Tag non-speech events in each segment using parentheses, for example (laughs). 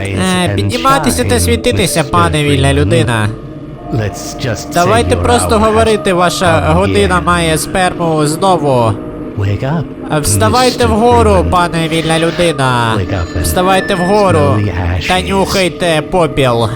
Е, підніматися та світитися, пане вільна людина. Давайте просто говорити, ваша година має сперму знову. Е, Вставайте вгору, пане вільна людина. Вставайте вгору. Та нюхайте попіл.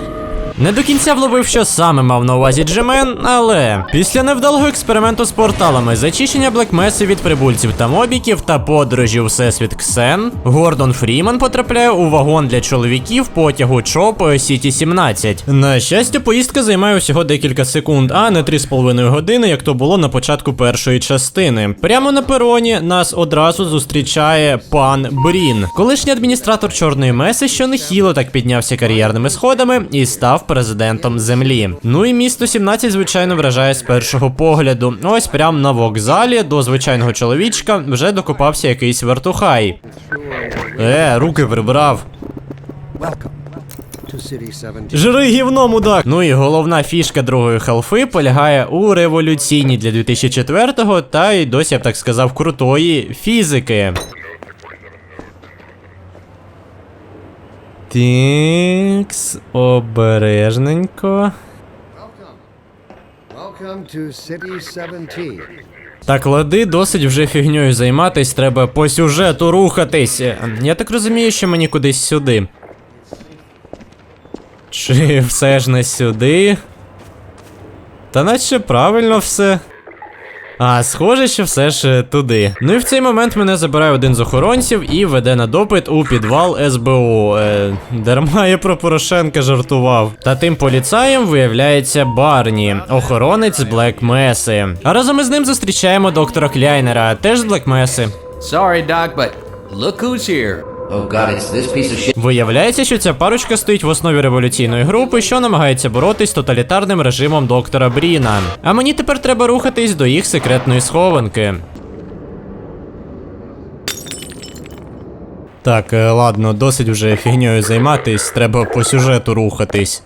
Не до кінця вловив, що саме мав на увазі Джемен, але після невдалого експерименту з порталами, зачищення Блекмеси від прибульців та мобіків та подорожі у всесвіт Ксен, Гордон Фріман потрапляє у вагон для чоловіків потягу ЧОП Сіті 17. На щастя, поїздка займає усього декілька секунд, а не 3,5 години, як то було на початку першої частини. Прямо на пероні нас одразу зустрічає пан Брін, колишній адміністратор чорної меси, що нехило так піднявся кар'єрними сходами і став президентом землі. Ну і місто 17, звичайно, вражає з першого погляду. Ось прямо на вокзалі до звичайного чоловічка вже докопався якийсь вертухай. Е, руки прибрав. to City 17. Жири гівно, мудак! Ну і головна фішка другої халфи полягає у революційній для 2004-го та й досі я б так сказав крутої фізики. Тікс, обережненько. Welcome to City 17. Так, лади, досить вже фігньою займатись, треба по сюжету рухатись. Я так розумію, що мені кудись сюди. Чи все ж не сюди? Та наче правильно все. А, схоже, що все ж е, туди. Ну і в цей момент мене забирає один з охоронців і веде на допит у підвал СБУ. Е, дарма я про Порошенка жартував. Та тим поліцаєм виявляється Барні, охоронець Блек Меси. А разом із ним зустрічаємо доктора Кляйнера, теж з Блек Меси. Sorry, Doc, but look who's here. Oh god, it's. Виявляється, що ця парочка стоїть в основі революційної групи, що намагається боротись з тоталітарним режимом доктора Бріна. А мені тепер треба рухатись до їх секретної схованки. Так, е, ладно, досить вже фігньою займатись, треба по сюжету рухатись.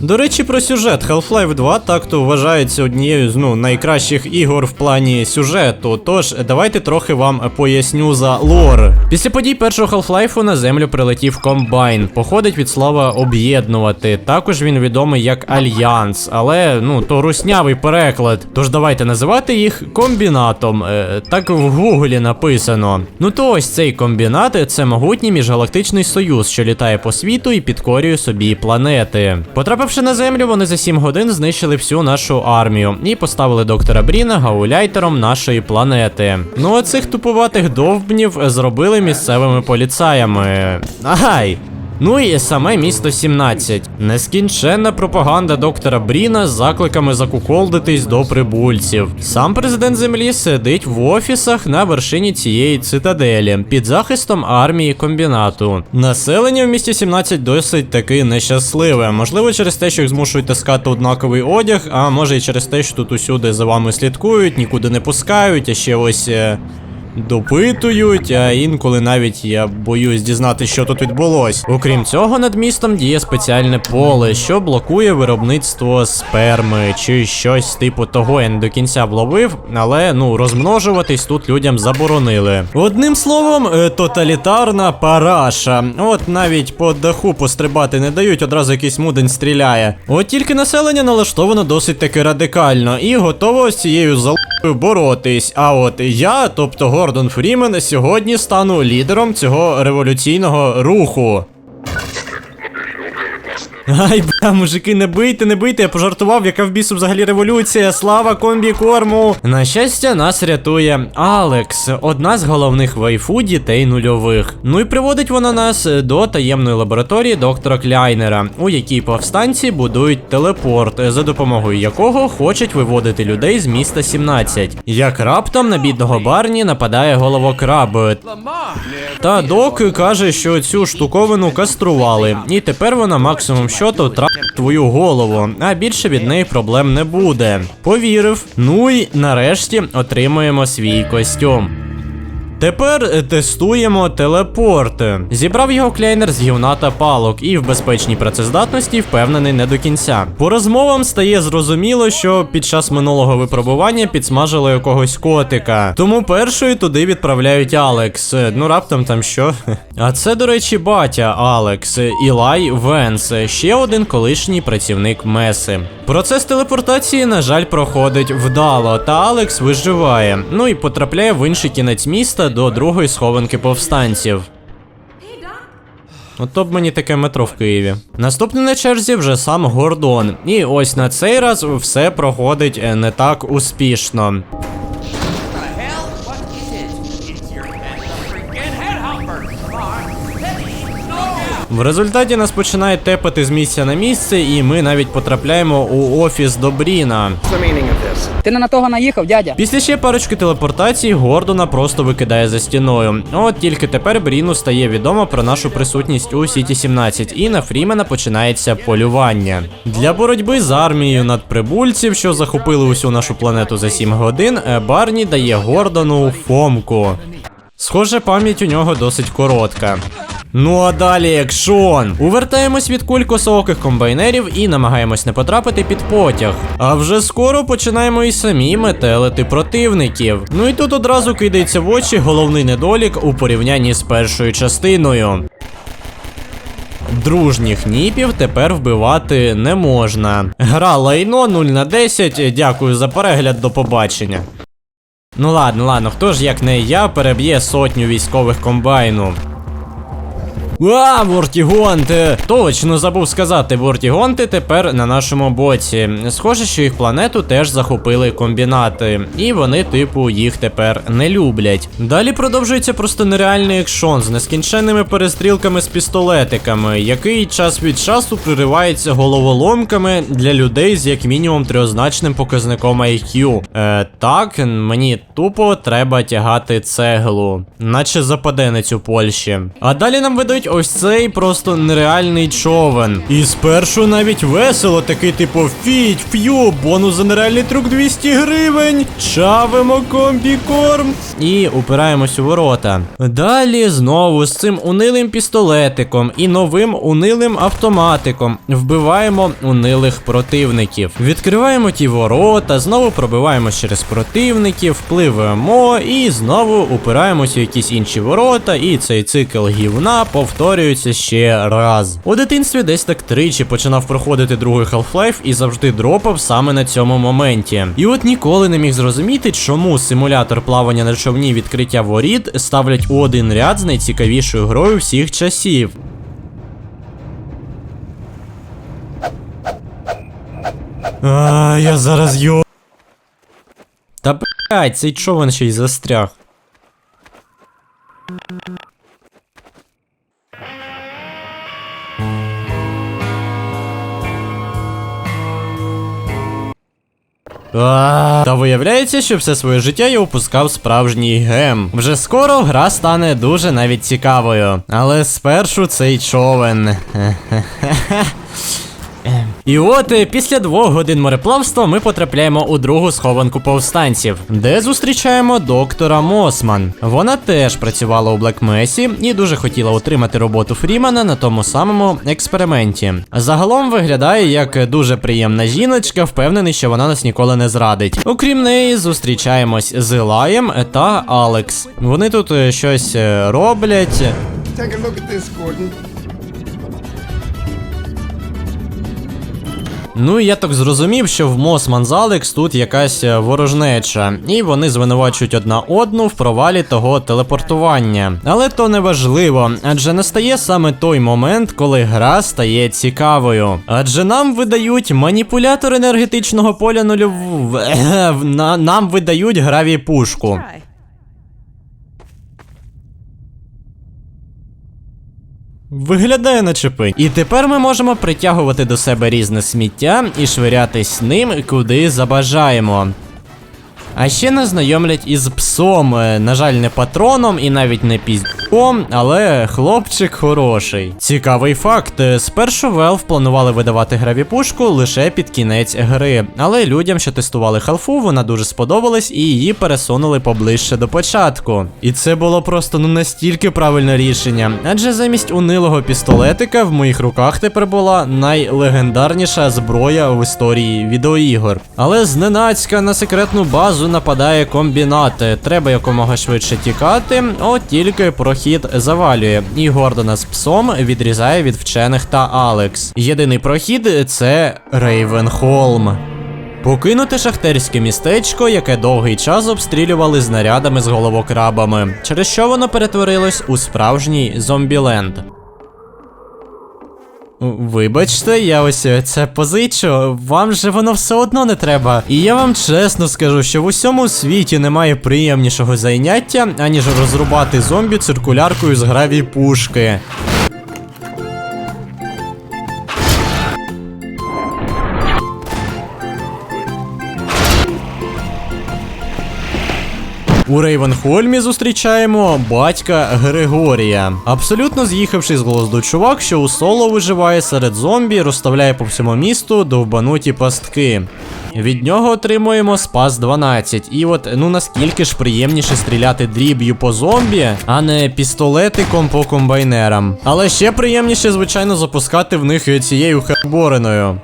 До речі, про сюжет Half-Life 2 так-то вважається однією з ну найкращих ігор в плані сюжету. Тож давайте трохи вам поясню за лор. Після подій першого Half-Life на землю прилетів комбайн. Походить від слова об'єднувати. Також він відомий як Альянс, але ну то руснявий переклад. Тож давайте називати їх комбінатом. Е, так в гуглі написано. Ну то ось цей комбінат це могутній міжгалактичний союз, що літає по світу і підкорює собі планети. Потрапивши на землю, вони за 7 годин знищили всю нашу армію і поставили доктора Бріна гауляйтером нашої планети. Ну а цих тупуватих довбнів зробили місцевими поліцаями. Ай! Ну і саме місто 17. Нескінченна пропаганда доктора Бріна з закликами закуколдитись до прибульців. Сам президент землі сидить в офісах на вершині цієї цитаделі під захистом армії комбінату. Населення в місті 17 досить таки нещасливе. Можливо, через те, що їх змушують таскати однаковий одяг, а може і через те, що тут усюди за вами слідкують, нікуди не пускають, а ще ось. Допитують, а інколи навіть я боюсь дізнати, що тут відбулось. Окрім цього, над містом діє спеціальне поле, що блокує виробництво сперми чи щось типу того. Я не до кінця вловив, але ну розмножуватись тут людям заборонили. Одним словом, е, тоталітарна параша. От навіть по даху пострибати не дають, одразу якийсь мудень стріляє. От тільки населення налаштовано досить таки радикально і готово з цією зал боротись. А от я, тобто Гордон Фрімен, сьогодні стану лідером цього революційного руху. Ай, бля, мужики, не бийте, не бийте, я пожартував, яка в бісу взагалі революція. Слава комбі корму. На щастя, нас рятує Алекс, одна з головних вайфу дітей нульових. Ну і приводить вона нас до таємної лабораторії доктора Кляйнера, у якій повстанці будують телепорт, за допомогою якого хочуть виводити людей з міста 17. Як раптом на бідного Барні нападає головокраб. Та док каже, що цю штуковину кастрували, і тепер вона максимум що то трапить твою голову, а більше від неї проблем не буде. Повірив. Ну і нарешті отримуємо свій костюм. Тепер е, тестуємо телепорт. Зібрав його клейнер з гівна та палок і в безпечній працездатності впевнений не до кінця. По розмовам стає зрозуміло, що під час минулого випробування підсмажили якогось котика. Тому першою туди відправляють Алекс. Е, Ну раптом там що. (laughs) А це, до речі, батя Алекс, е, Ілай Венс, ще один колишній працівник Меси. Процес телепортації, на жаль, проходить вдало, та Алекс виживає. Ну і потрапляє в інший кінець міста до другої схованки повстанців. Ото б мені таке метро в Києві. Наступний на черзі вже сам Гордон. І ось на цей раз все проходить е, не так успішно. В результаті нас починає тепати з місця на місце, і ми навіть потрапляємо у офіс Добріна. Ти не на того наїхав, дядя. Після ще парочки телепортацій Гордона просто викидає за стіною. От тільки тепер Бріну стає відомо про нашу присутність у Сіті 17, і на Фрімена починається полювання. Для боротьби з армією надприбульців, що захопили усю нашу планету за 7 годин, е, Барні дає Гордону фомку. Схоже, пам'ять у нього досить коротка. Ну а далі екшон. Увертаємось від куль косооких комбайнерів і намагаємось не потрапити під потяг. А вже скоро починаємо і самі метелити противників. Ну і тут одразу кидається в очі головний недолік у порівнянні з першою частиною. Дружніх ніпів тепер вбивати не можна. Гра лайно 0 на 10. Дякую за перегляд, до побачення. Ну ладно, ладно, хто ж як не я переб'є сотню військових комбайну. А, Вортігонти! Точно забув сказати, Вортігонти тепер на нашому боці. Схоже, що їх планету теж захопили комбінати, і вони, типу, їх тепер не люблять. Далі продовжується просто нереальний екшон з нескінченними перестрілками з пістолетиками, який час від часу приривається головоломками для людей з як мінімум трьохзначним показником IQ. Е, так, мені тупо треба тягати цеглу, наче западенець у Польщі. А далі нам видають ось цей просто нереальний човен. І спершу навіть весело, такий типу фіть, ф'ю, бонус за нереальний трюк 200 гривень. Чавимо комбікорм. І упираємось у ворота. Далі знову з цим унилим пістолетиком і новим унилим автоматиком вбиваємо унилих противників. Відкриваємо ті ворота, знову пробиваємось через противників, впливаємо і знову упираємось у якісь інші ворота, і цей цикл гівна повторюється ще раз. У дитинстві десь так тричі починав проходити другий Half-Life і завжди дропав саме на цьому моменті. І от ніколи не міг зрозуміти, чому симулятор плавання на човні відкриття воріт ставлять у один ряд з найцікавішою грою всіх часів. А, я зараз йо. Та блять, цей човен ще й застряг. Та виявляється, що все своє життя я опускав справжній гем. Вже скоро гра стане дуже навіть цікавою. Але спершу цей човен. (laughs) І от е, після двох годин мореплавства ми потрапляємо у другу схованку повстанців, де зустрічаємо доктора Мосман. Вона теж працювала у Блекмесі і дуже хотіла отримати роботу Фрімана на тому самому експерименті. Загалом виглядає як дуже приємна жіночка, впевнений, що вона нас ніколи не зрадить. Окрім неї, зустрічаємось з Ілаєм та Алекс. Вони тут е, щось е, роблять. Take a look at this, Gordon. Ну і я так зрозумів, що в Мосман з Алекс тут якась е, ворожнеча, і вони звинувачують одна одну в провалі того телепортування. Але то не важливо, адже настає саме той момент, коли гра стає цікавою. Адже нам видають маніпулятор енергетичного поля нульов... на- Нам видають граві пушку. Виглядає наче пень. І тепер ми можемо притягувати до себе різне сміття і швирятись ним куди забажаємо. А ще нас знайомлять із псом, е, на жаль, не патроном і навіть не піз... важко, але хлопчик хороший. Цікавий факт: е, спершу Valve планували видавати гравіпушку лише під кінець гри, але людям, що тестували халфу, вона дуже сподобалась і її пересунули поближче до початку. І це було просто ну настільки правильне рішення, адже замість унилого пістолетика в моїх руках тепер була найлегендарніша зброя в історії відеоігор. Але зненацька на секретну базу нападає комбінат. Треба якомога швидше тікати, от тільки прохід завалює. І Гордона з псом відрізає від вчених та Алекс. Єдиний прохід це Рейвенхолм. Покинуте шахтерське містечко, яке довгий час обстрілювали знарядами з головокрабами, через що воно перетворилось у справжній зомбіленд. Вибачте, я ось е, це позичу, вам же воно все одно не треба. І я вам чесно скажу, що в усьому світі немає приємнішого заняття, аніж розрубати зомбі циркуляркою з гравій пушки. У Рейвенхольмі зустрічаємо батька Григорія. Абсолютно з'їхавши з глузду чувак, що у соло виживає серед зомбі, розставляє по всьому місту довбануті пастки. Від нього отримуємо спас 12. І от ну наскільки ж приємніше стріляти дріб'ю по зомбі, а не пістолетиком по комбайнерам. Але ще приємніше, звичайно, запускати в них цією хербориною.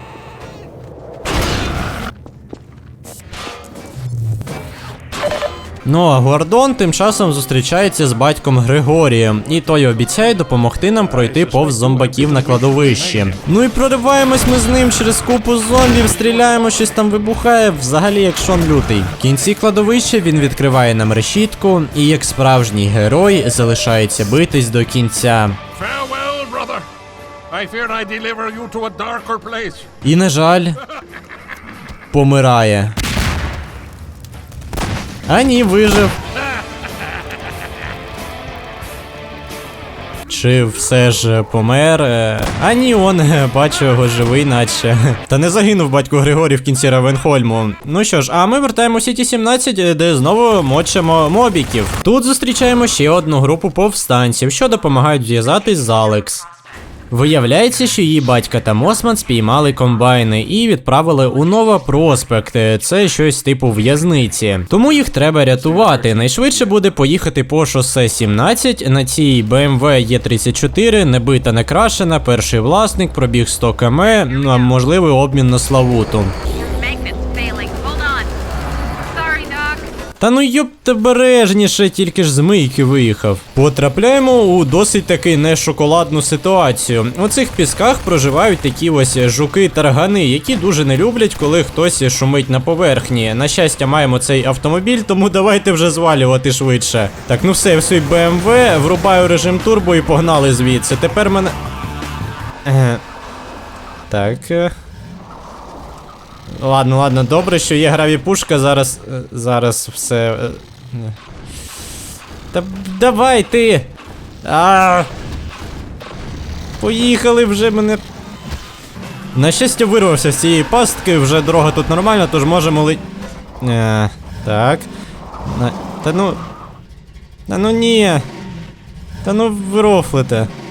Ну а Гордон тим часом зустрічається з батьком Григорієм, і той обіцяє допомогти нам пройти повз зомбаків на кладовищі. Ну і прориваємось ми з ним через купу зомбів, стріляємо, щось там вибухає, взагалі як шон лютий. В кінці кладовища він відкриває нам решітку, і як справжній герой залишається битись до кінця. I fear I deliver you to a darker place. І, на жаль, помирає. А ні, вижив. Чи все ж помер? Е, А ні, он, е, бачу його живий, наче. Та не загинув батько Григорій в кінці Равенхольму. Ну що ж, а ми вертаємося Сіті 17, де знову мочимо мобіків. Тут зустрічаємо ще одну групу повстанців, що допомагають зв'язатись з Алекс. Виявляється, що її батька та Мосман спіймали комбайни і відправили у Нова Проспект. Це щось типу в'язниці. Тому їх треба рятувати. Найшвидше буде поїхати по шосе 17 на цій BMW Е34, небита не крашена, перший власник, пробіг 100 км, можливий обмін на Славуту. Та ну йопте бережніше, тільки ж з мийки виїхав. Потрапляємо у досить таки нешоколадну ситуацію. У цих пісках проживають такі ось жуки-таргани, які дуже не люблять, коли хтось шумить на поверхні. На щастя, маємо цей автомобіль, тому давайте вже звалювати швидше. Так, ну все, в свій BMW, врубаю режим турбо і погнали звідси. Тепер мене. Е, Так. Ладно, ладно, добре, що є гравіпушка, зараз. е, Зараз все. е, е. Та давай ти! А! Поїхали вже мене. На щастя, вирвався з цієї пастки, вже дорога тут нормальна, тож можемо ли. Е, так. Та ну. Та ну ні. Та ну ви рофлите. А.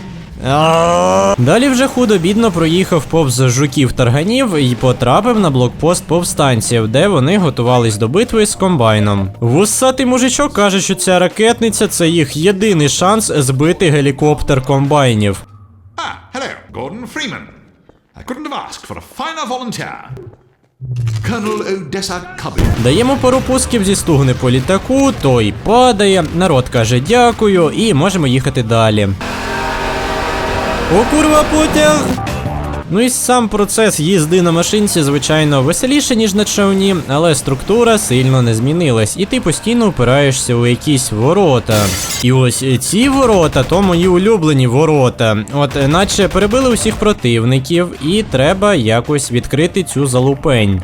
Далі вже худо-бідно проїхав повз жуків тарганів і потрапив на блокпост повстанців, де вони готувались до битви з комбайном. Вусатий мужичок каже, що ця ракетниця це їх єдиний шанс збити гелікоптер комбайнів. Ah, hello, Gordon Freeman. I couldn't have asked for a finer volunteer. Даємо пару пусків зі стугни по літаку, той падає, народ каже дякую, і можемо їхати далі. О, курва, потяг! Ну і сам процес їзди на машинці, звичайно, веселіше, ніж на човні, але структура сильно не змінилась, і ти постійно опираєшся у якісь ворота. І ось ці ворота, то мої улюблені ворота. От, наче перебили усіх противників, і треба якось відкрити цю залупень.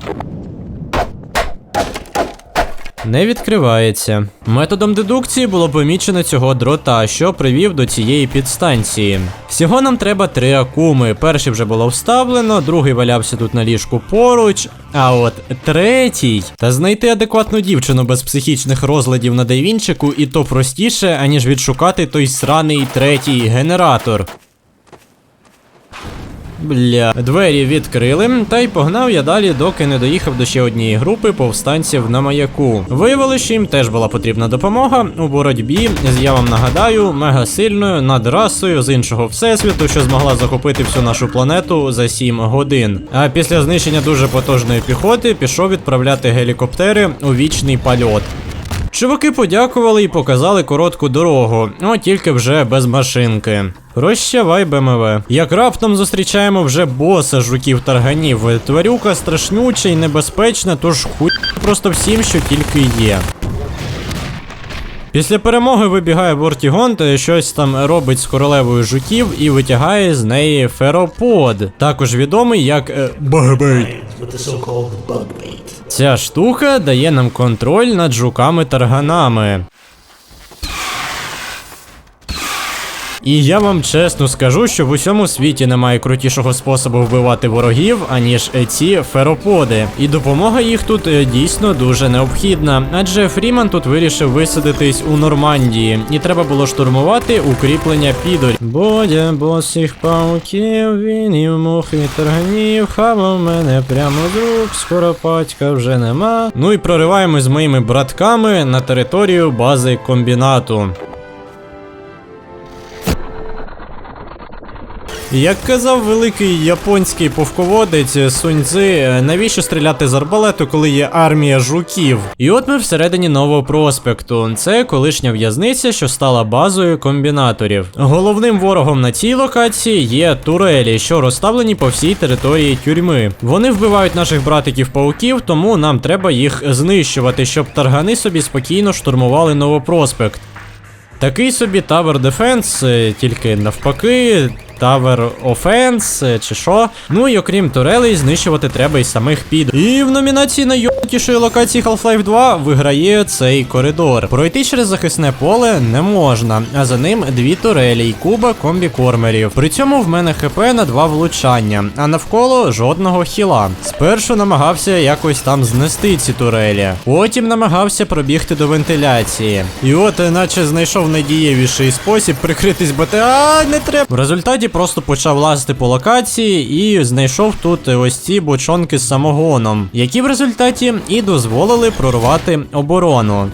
Не відкривається. Методом дедукції було помічено цього дрота, що привів до цієї підстанції. Всього нам треба три акуми. Перший вже було вставлено, другий валявся тут на ліжку поруч. А от третій. Та знайти адекватну дівчину без психічних розладів на Дейвінчику і то простіше, аніж відшукати той сраний третій генератор. Бля, двері відкрили, та й погнав я далі, доки не доїхав до ще однієї групи повстанців на маяку. Виявилося, що їм теж була потрібна допомога у боротьбі з я вам нагадаю, мега сильною надрасою з іншого всесвіту, що змогла захопити всю нашу планету за 7 годин. А після знищення дуже потужної піхоти пішов відправляти гелікоптери у вічний польот. Чуваки подякували і показали коротку дорогу, о тільки вже без машинки. Прощавай, БМВ. Як раптом зустрічаємо вже боса жуків тарганів. Тварюка страшнюча і небезпечна, тож хуй просто всім, що тільки є. Після перемоги вибігає Бортігонт, щось там робить з королевою жуків і витягає з неї феропод, також відомий як е, Багбейт. Ця штука дає нам контроль над жуками-тарганами. І я вам чесно скажу, що в усьому світі немає крутішого способу вбивати ворогів, аніж ці фероподи. І допомога їх тут е, дійсно дуже необхідна. Адже Фріман тут вирішив висадитись у Нормандії, і треба було штурмувати укріплення підорів. Бодя босих пауків, він і мух і тарганів, хавав мене прямо з рук, скоро патька вже нема. Ну і прориваємо з моїми братками на територію бази комбінату. Як казав великий японський повководець Суньцзи, навіщо стріляти з арбалету, коли є армія жуків? І от ми всередині нового проспекту. Це колишня в'язниця, що стала базою комбінаторів. Головним ворогом на цій локації є турелі, що розставлені по всій території тюрми. Вони вбивають наших братиків-пауків, тому нам треба їх знищувати, щоб таргани собі спокійно штурмували новопроспект. Такий собі Tower Defense, е, тільки навпаки. Tower Offense, е, чи що. Ну і окрім турелей, знищувати треба і самих під. І в номінації наййобкішої локації Half-Life 2 виграє цей коридор. Пройти через захисне поле не можна, а за ним дві турелі і куба комбікормерів. При цьому в мене ХП на два влучання, а навколо жодного хіла. Спершу намагався якось там знести ці турелі, потім намагався пробігти до вентиляції. І от, е, наче знайшов найдієвіший спосіб прикритись БТА, не треба. В результаті просто почав лазити по локації і знайшов тут ось ці бочонки з самогоном, які в результаті і дозволили прорвати оборону.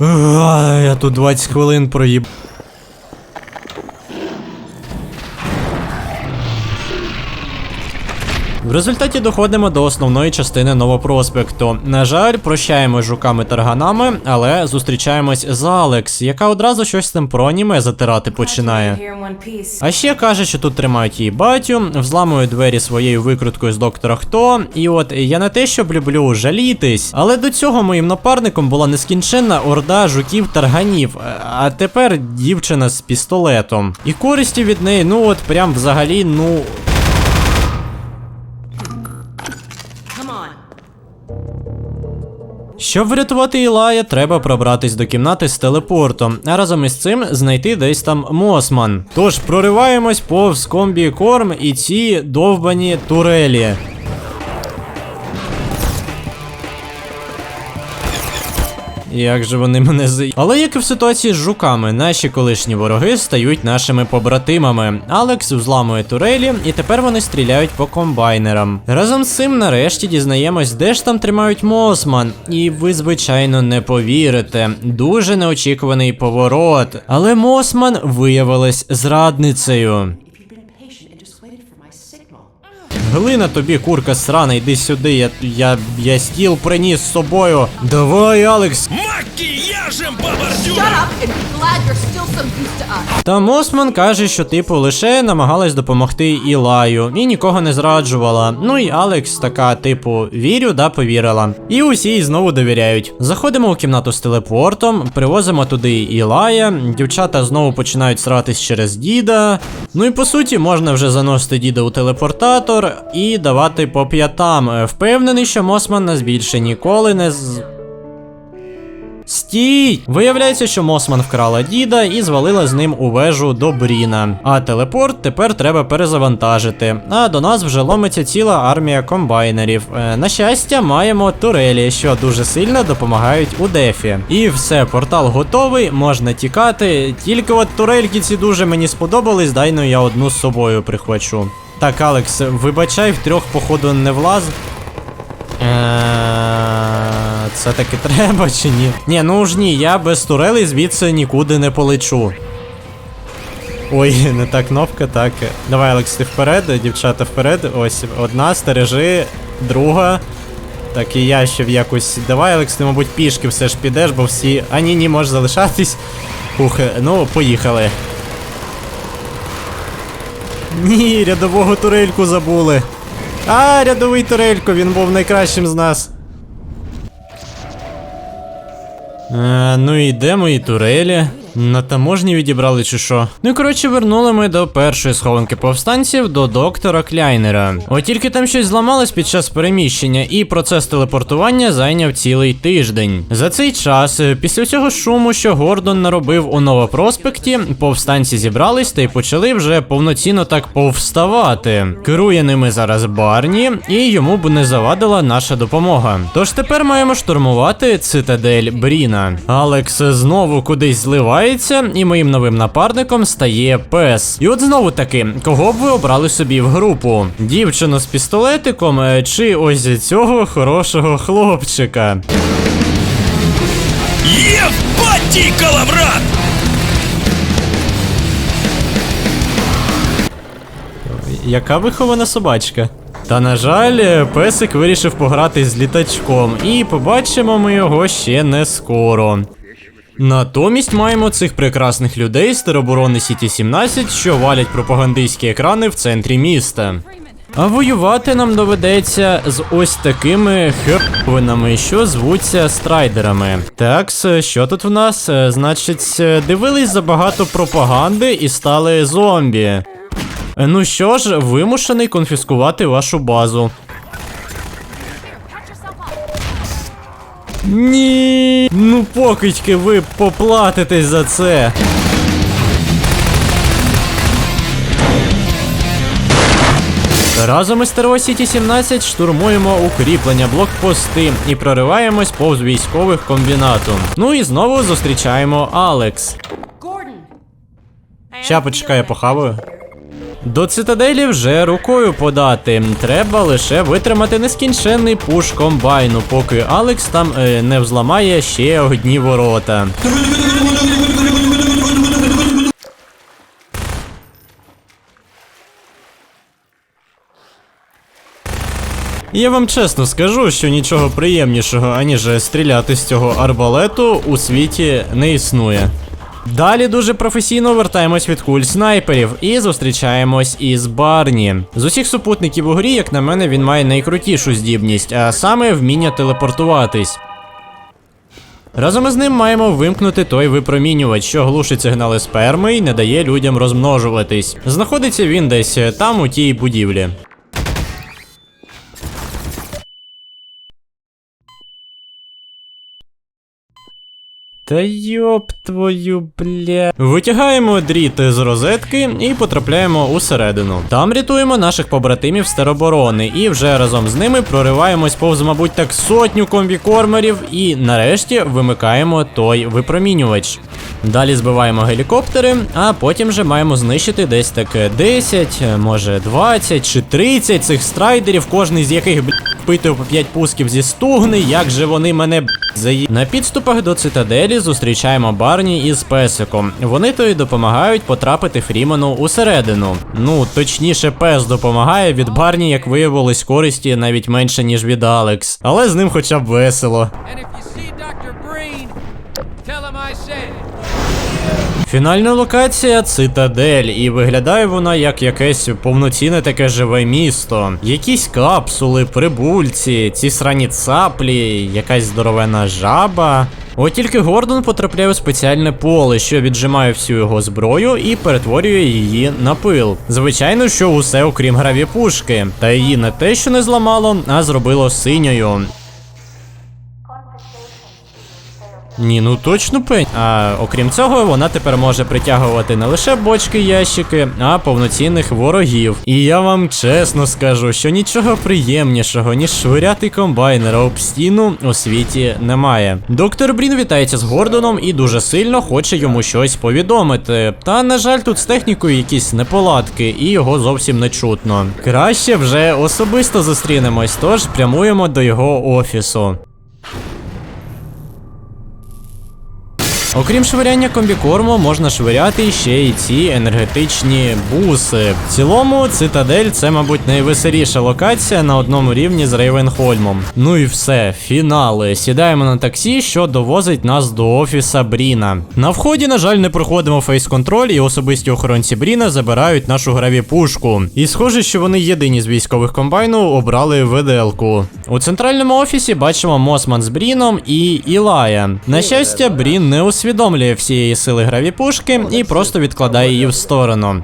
А, я тут 20 хвилин проїб. В результаті доходимо до основної частини новопроспекту. На жаль, прощаємо з жуками-тарганами, але зустрічаємось з Алекс, яка одразу щось там про аніме затирати починає. А ще каже, що тут тримають її батю, взламують двері своєю викруткою з доктора Хто. І от я не те, щоб люблю жалітись, але до цього моїм напарником була нескінченна орда жуків-тарганів, а тепер дівчина з пістолетом. І користі від неї, ну от прям взагалі, ну. Щоб врятувати Ілая, треба пробратись до кімнати з телепортом, а разом із цим знайти десь там Мосман. Тож прориваємось повз комбі корм і ці довбані турелі. Як же вони мене з. Але як і в ситуації з жуками, наші колишні вороги стають нашими побратимами. Алекс взламує турелі, і тепер вони стріляють по комбайнерам. Разом з цим, нарешті, дізнаємось, де ж там тримають Мосман. І ви, звичайно, не повірите. Дуже неочікуваний поворот. Але Мосман виявилась зрадницею. Глина тобі, курка срана, йди сюди, я, я, я стіл приніс з собою. Давай, Алекс. Us. Та Мосман каже, що типу лише намагалась допомогти Ілаю і нікого не зраджувала. Ну і Алекс така, типу, вірю, да повірила. І усі їй знову довіряють. Заходимо у кімнату з телепортом, привозимо туди Ілая. Дівчата знову починають сратись через діда. Ну і по суті, можна вже заносити діда у телепортатор і давати по п'ятам. Е, Впевнений, що Мосман нас більше ніколи не з. Стій! Виявляється, що Мосман вкрала діда і звалила з ним у вежу до Бріна. А телепорт тепер треба перезавантажити. А до нас вже ломиться ціла армія комбайнерів. Е, на щастя, маємо турелі, що дуже сильно допомагають у дефі. І все, портал готовий, можна тікати. Тільки от турельки ці дуже мені сподобались, дай ну я одну з собою прихвачу. Так, Алекс, вибачай, в трьох, походу, не влаз. Е, Це таки (laughs) треба чи ні? Ні, ну ж ні, я без турелей звідси нікуди не полечу. Ой, (laughs) не та кнопка, так. Давай, Алекс, ти вперед, дівчата вперед. Ось одна, стережи, друга. Так і я ще в якусь. Давай, Алекс, ти, мабуть, пішки все ж підеш, бо всі. А ні, ні, можеш залишатись. Ух, ну, поїхали. Ні, рядового турельку забули. А, рядовий турелько, він був найкращим з нас. А, ну і де мої турелі? На таможні відібрали чи що? Ну і коротше, вернули ми до першої схованки повстанців до доктора Кляйнера. От тільки там щось зламалось під час переміщення, і процес телепортування зайняв цілий тиждень. За цей час, е, після цього шуму, що Гордон наробив у Новопроспекті, повстанці зібрались та й почали вже повноцінно так повставати. Керує ними зараз Барні, і йому б не завадила наша допомога. Тож тепер маємо штурмувати цитадель Бріна. Алекс знову кудись зливається, і моїм новим напарником стає пес. І от знову таки, кого б ви обрали собі в групу? Дівчину з пістолетиком е, чи ось цього хорошого хлопчика? Ебать, коловрат! Яка вихована собачка? Та на жаль, е, песик вирішив пограти з літачком, і побачимо ми його ще не скоро. Натомість маємо цих прекрасних людей з тероборони Сіті 17, що валять пропагандистські екрани в центрі міста. А воювати нам доведеться з ось такими хервинами, що звуться страйдерами. Так, що тут в нас? Е, Значить, е, дивились забагато пропаганди і стали зомбі. Е, Ну що ж, вимушений конфіскувати вашу базу. Ні. Ну покидьки, ви поплатитесь за це. Разом із Терво Сіті 17 штурмуємо укріплення блокпости і прориваємось повз військових комбінату. Ну і знову зустрічаємо Алекс. Ща почекай, я похаваю. До цитаделі вже рукою подати. Треба лише витримати нескінченний пуш комбайну, поки Алекс там е, не взламає ще одні ворота. Я вам чесно скажу, що нічого приємнішого, аніж стріляти з цього арбалету у світі не існує. Далі дуже професійно вертаємось від куль снайперів і зустрічаємось із Барні. З усіх супутників у грі, як на мене, він має найкрутішу здібність, а саме вміння телепортуватись. Разом із ним маємо вимкнути той випромінювач, що глушить сигнали сперми і не дає людям розмножуватись. Знаходиться він десь там, у тій будівлі. Та йоп твою бля. Витягаємо дріт з розетки і потрапляємо усередину. Там рятуємо наших побратимів з тероборони і вже разом з ними прориваємось повз, мабуть, так сотню комбікормерів і нарешті вимикаємо той випромінювач. Далі збиваємо гелікоптери, а потім вже маємо знищити десь так 10, може 20 чи 30 цих страйдерів, кожний з яких бля, впитує по 5 пусків зі стугни, як же вони мене заї... На підступах до цитаделі зустрічаємо Барні із песиком. Вони то допомагають потрапити Фрімену усередину. Ну, точніше, пес допомагає від Барні, як виявилось, користі навіть менше, ніж від Алекс. Але з ним хоча б весело. Фінальна локація цитадель, і виглядає вона як якесь повноцінне таке живе місто. Якісь капсули, прибульці, ці срані цаплі, якась здоровена жаба. От тільки Гордон потрапляє у спеціальне поле, що віджимає всю його зброю і перетворює її на пил. Звичайно, що усе окрім гравіпушки, та її не те, що не зламало, а зробило синьою. Ні, ну точно пень. А окрім цього, вона тепер може притягувати не лише бочки ящики, а повноцінних ворогів. І я вам чесно скажу, що нічого приємнішого, ніж швиряти комбайнера об стіну у світі немає. Доктор Брін вітається з Гордоном і дуже сильно хоче йому щось повідомити. Та, на жаль, тут з технікою якісь неполадки, і його зовсім не чутно. Краще вже особисто зустрінемось, тож прямуємо до його офісу. Окрім швиряння комбікорму, можна швиряти ще й ці енергетичні буси. В цілому, цитадель це, мабуть, найвеселіша локація на одному рівні з Рейвенхольмом. Ну і все, фінали. Сідаємо на таксі, що довозить нас до офіса Бріна. На вході, на жаль, не проходимо фейс-контроль, і особисті охоронці Бріна забирають нашу гравіпушку. І схоже, що вони єдині з військових комбайну обрали виделку. У центральному офісі бачимо Мосман з Бріном і Ілая. На щастя, Брін не усвідомлює всієї сили гравіпушки і просто відкладає її в сторону.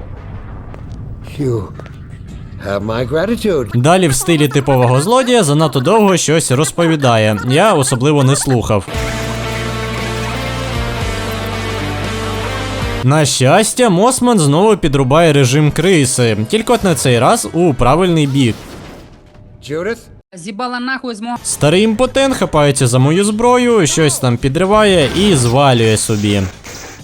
Далі в стилі типового злодія занадто довго щось розповідає. Я особливо не слухав. На щастя, Мосман знову підрубає режим криси, тільки от на цей раз у правильний бік. Judith? Зібала нахуй з мого... Старий імпотент хапається за мою зброю, щось там підриває і звалює собі.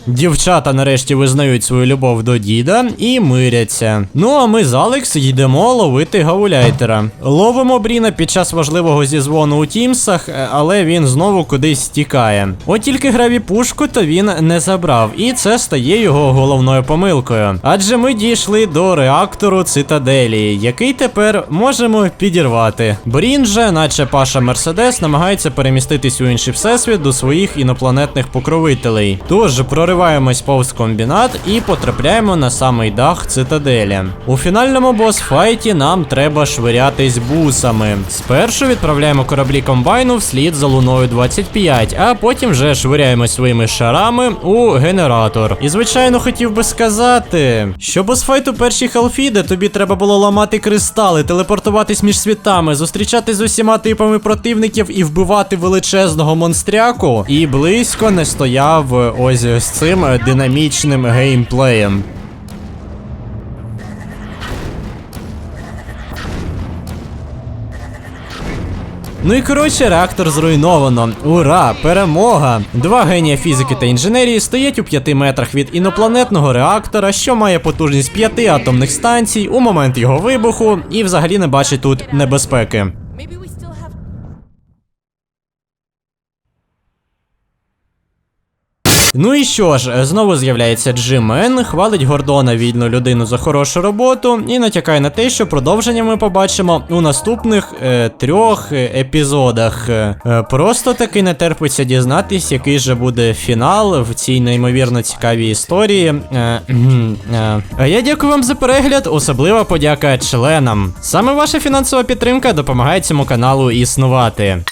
Дівчата нарешті визнають свою любов до діда і миряться. Ну а ми з Алекс йдемо ловити гауляйтера. Ловимо Бріна під час важливого зізвону у Тімсах, е, але він знову кудись стікає. От тільки граві пушку, то він не забрав, і це стає його головною помилкою. Адже ми дійшли до реактору цитаделі, який тепер можемо підірвати. Брін же, наче Паша Мерседес, намагається переміститись у інший всесвіт до своїх інопланетних покровителей. Тож прориваємось повз комбінат і потрапляємо на самий дах цитаделі. У фінальному босфайті нам треба швирятись бусами. Спершу відправляємо кораблі комбайну вслід за луною 25, а потім вже швиряємо своїми шарами у генератор. І звичайно хотів би сказати, що босфайт у першій халфі, тобі треба було ламати кристали, телепортуватись між світами, зустрічатись з усіма типами противників і вбивати величезного монстряку, і близько не стояв ось з цим е, динамічним геймплеєм. Ну і коротше, реактор зруйновано. Ура! Перемога! Два генія фізики та інженерії стоять у 5 метрах від інопланетного реактора, що має потужність 5 атомних станцій у момент його вибуху, і взагалі не бачить тут небезпеки. Ну і що ж, знову з'являється Джимен, хвалить Гордона вільну людину за хорошу роботу і натякає на те, що продовження ми побачимо у наступних е, трьох е, епізодах. Е, просто таки не терпиться дізнатись, який же буде фінал в цій неймовірно цікавій історії. Е, кхм, е. Я дякую вам за перегляд, особлива подяка членам. Саме ваша фінансова підтримка допомагає цьому каналу існувати.